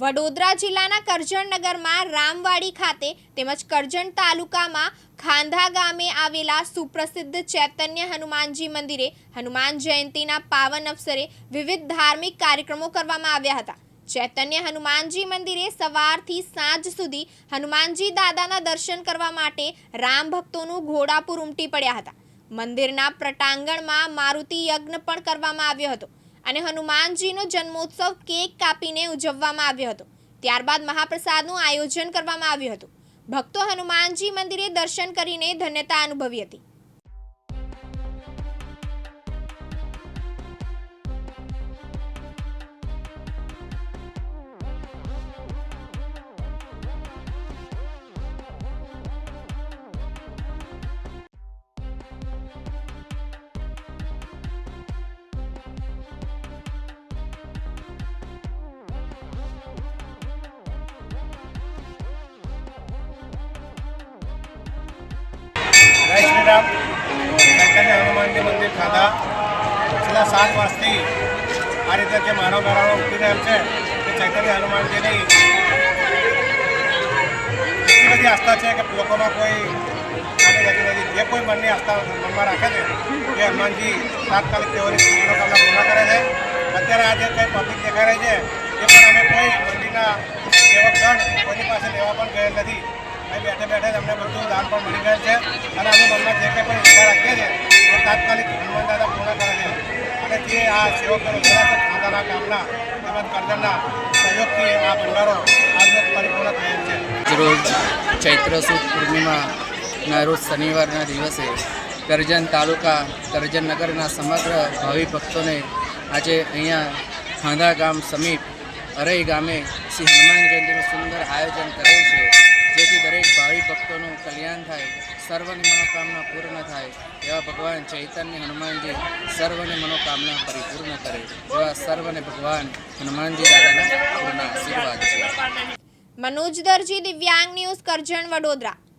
વડોદરા જિલ્લાના કરજણનગરમાં રામવાડી ખાતે તેમજ કરજણ તાલુકામાં ખાંધા ગામે આવેલા સુપ્રસિદ્ધ ચૈતન્ય હનુમાનજી મંદિરે હનુમાન જયંતીના પાવન અવસરે વિવિધ ધાર્મિક કાર્યક્રમો કરવામાં આવ્યા હતા. ચૈતન્ય હનુમાનજી મંદિરે સવારથી સાંજ સુધી હનુમાનજી દાદાના દર્શન કરવા માટે રામ ભક્તોનું ઘોડાપુર ઉમટી પડ્યા હતા. મંદિરના પ્રટાંગણમાં મારુતિ યજ્ઞ પણ કરવામાં આવ્યો હતો. અને હનુમાનજીનો જન્મોત્સવ કેક કાપીને ઉજવવામાં આવ્યો હતો. ત્યારબાદ મહાપ્રસાદનું આયોજન કરવામાં આવ્યું હતું. ભક્તો હનુમાનજી મંદિરે દર્શન કરીને ધન્યતા અનુભવી હતી. શ્રી હનુમાનજી મંદિર ખાતા છેલ્લા સાત વર્ષથી આ રીતે જે માનવ મેળાનો ઉઠી રહેલ છે કે ચૈતન્ય હનુમાનજીની એટલી બધી આસ્થા છે કે લોકોમાં કોઈ જે કોઈ મનની આસ્થા મનમાં રાખે છે, એ હનુમાનજી તાત્કાલિક તેઓની મનોકામના પૂર્ણ કરે છે. અત્યારે આજે કંઈ પબ્લિક રહી છે, એ પણ અમે કોઈ મંદિરના સેવકગણ કોઈની પાસે લેવા પણ ગયેલ નથી. અહીં બેઠે બેઠે અમને બધું દાન પણ મળી ગયેલ છે. અને અમે મનમાં જે કંઈ પણ ઈચ્છા રાખીએ છીએ, એ તાત્કાલિક હનુમાન દાદા પૂર્ણ કરે છે. અને તે આ સેવકો છે ખાતાના કામના તેમજ કરજણના સહયોગથી આ ભંડારો આજે પરિપૂર્ણ થયેલ છે. રોજ ચૈત્ર સુદ પૂર્ણિમાના રોજ શનિવારના દિવસે કરજણ તાલુકા, કરજણ નગરના સમગ્ર ભાવિ ભક્તોને આજે અહીંયા ખાંધા ગામ સમીપ અરઈ ગામે શ્રી હનુમાન જયંતિનું સુંદર આયોજન કરેલ છે. જેથી દરેક ભાવિ ભક્તોનું કલ્યાણ થાય, સર્વની મનોકામના પૂર્ણ થાય, એવા ભગવાન ચૈતન્ય હનુમાનજી સર્વની મનોકામના પરિપૂર્ણ કરે, એવા સર્વને ભગવાન હનુમાનજી દાદાના પૂર્ણ આશીર્વાદ છે. મનોજ દરજી દિવ્યાંગ ન્યૂઝ કરજણ વડોદરા.